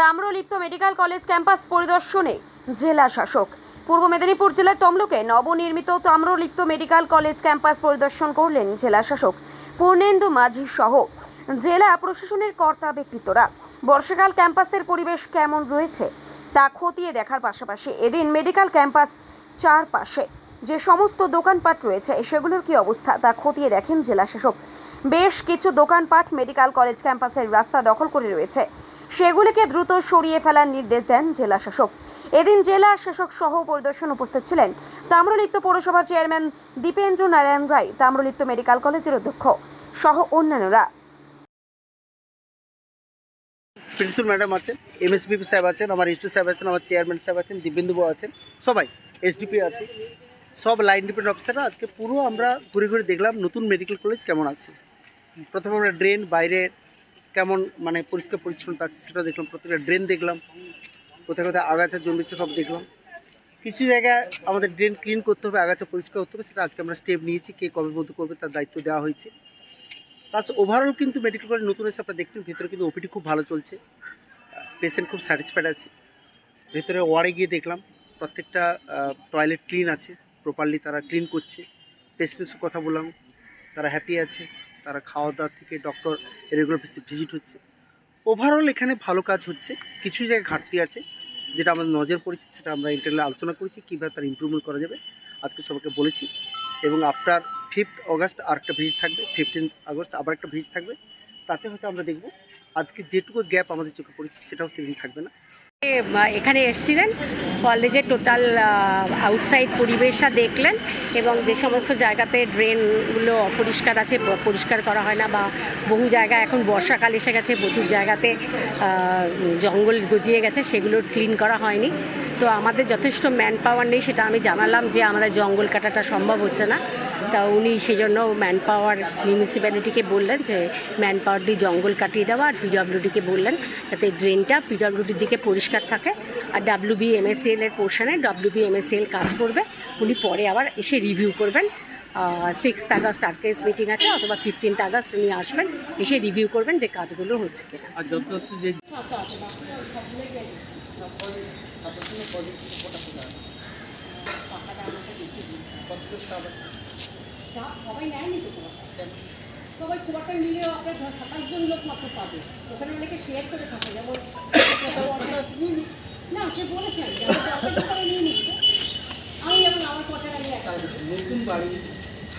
Tamralipta medical college campus পরিদর্শনে জেলা শাসক। পূর্ব মেদিনীপুর জেলার তমলুকে নবনির্মিত তাম্রলিপ্ত মেডিকেল কলেজ ক্যাম্পাস পরিদর্শন করলেন জেলা শাসক পূর্ণেন্দু মাঝি সহ জেলা প্রশাসনের কর্তা ব্যক্তিত্বরা। বর্ষাকাল ক্যাম্পাসের পরিবেশ কেমন রয়েছে তা খতিয়ে দেখার পাশাপাশি এদিন মেডিকেল ক্যাম্পাস চারপাশে যে সমস্ত দোকানপাট রয়েছে, সেগুলোর কি অবস্থা তা খতিয়ে দেখেন জেলা শাসক। বেশ কিছু দোকানপাট মেডিকেল কলেজ ক্যাম্পাসের রাস্তা দখল করে রয়েছে। সেগুলিকে দ্রুত সরিয়ে ফেলার নির্দেশ দেন জেলা শাসক। এদিন জেলা শাসক সহ পরিদর্শন উপস্থিত ছিলেন। তাম্রলিপ্ত পৌরসভার চেয়ারম্যান দীপেন্দ্র নারায়ণ রায়, তাম্রলিপ্ত মেডিকেল কলেজের অধ্যক্ষ সহ অন্যান্যরা। প্রিন্সিপাল ম্যাডাম আছেন, এমএসবিপি সাহেব আছেন, আমার ইস্টু সাহেব আছেন, আমার চেয়ারম্যান সাহেব আছেন দিব্যেন্দুবাবু আছেন, সবাই এসডিপি আছে। সব লাইন ডিপেন্ডেন্ট অফিসাররা আজকে পুরো আমরা ঘুরে ঘুরে দেখলাম নতুন মেডিকেল কলেজ কেমন আছে। প্রথমে আমরা ড্রেন, বাইরে কেমন মানে পরিষ্কার পরিচ্ছন্নতা আছে সেটা দেখলাম, প্রত্যেকটা ড্রেন দেখলাম, কোথায় কোথায় আগাছা জন্মেছে সব দেখলাম। কিছু জায়গায় আমাদের ড্রেন ক্লিন করতে হবে, আগাছা পরিষ্কার করতে হবে, সেটা আজকে আমরা স্টেপ নিয়েছি, কে কবে মধ্যে করবে তার দায়িত্ব দেওয়া হয়েছে। প্লাস ওভারঅল কিন্তু মেডিকেল কলেজ নতুন এসে আপনারা দেখছেন, ভিতরে কিন্তু ওপিডি খুব ভালো চলছে। পেশেন্ট খুব স্যাটিসফাইড আছে। ভেতরে ওয়ার্ডে গিয়ে দেখলাম, প্রত্যেকটা টয়লেট ক্লিন আছে প্রপারলি তারা ক্লিন করছে। পেশেন্টস কথা বললাম, তারা হ্যাপি আছে। তারা খাওয়া দাওয়া থেকে ডক্টর রেগুলার ভিজিট হচ্ছে। ওভারঅল এখানে ভালো কাজ হচ্ছে। কিছু জায়গায় ঘাটতি আছে, যেটা আমাদের নজর পড়েছে, সেটা আমরা ইন্টারনাল আলোচনা করেছি, কীভাবে তার ইমপ্রুভমেন্ট করা যাবে। আজকে সবাইকে বলেছি। এবং আফটার ফিফথ অগস্ট আরেকটা ভিজিট থাকবে ফিফটিন আগস্ট আবার একটা ভিজিট থাকবে। তাতে হয়তো আমরা দেখব। আজকে যেটুকু গ্যাপ আমাদের চোখে পড়েছে, সেটাও সেদিন থাকবে না। এখানে এসেছিলেন। কলেজের টোটাল আউটসাইড পরিবেশটা দেখলেন এবং যে সমস্ত জায়গাতে ড্রেনগুলো অপরিষ্কার আছে পরিষ্কার করা হয় না বা বহু জায়গা এখন বর্ষাকাল এসে গেছে, প্রচুর জায়গাতে জঙ্গল গজিয়ে গেছে, সেগুলো ক্লিন করা হয়নি। তো আমাদের যথেষ্ট ম্যান পাওয়ার নেই, সেটা আমি জানালাম যে আমাদের জঙ্গল কাটাটা সম্ভব হচ্ছে না। তা উনি সেই জন্য ম্যান পাওয়ার মিউনিসিপ্যালিটিকে বললেন যে ম্যান পাওয়ার দিয়ে জঙ্গল কাটিয়ে দেওয়া আর পিডব্লিউডিকে বললেন যাতে ড্রেনটা পিডব্লিউডির দিকে পরিষ্কার থাকে। আর ডাব্লিউবি এমএসএল এর পোর্শনে ডাব্লিউবি এমএসএল কাজ করবে। উনি পরে আবার এসে রিভিউ করবেন। সিক্সথ আগস্ট আর্কেস মিটিং আছে অথবা ফিফটিন্থ আগস্ট উনি আসবেন এসে রিভিউ করবেন যে কাজগুলো হচ্ছে কিনা আর সবাই নেয়নি তো সবাই খুব একটা মিলে আপনার সাতাশ জন লোক মাত্র পাবে ওখানে অনেকে শেয়ার করে থাকে যেমন না সে বলেছেন আমি আমি যেমন আমার কথা নিয়ে নতুন বাড়ি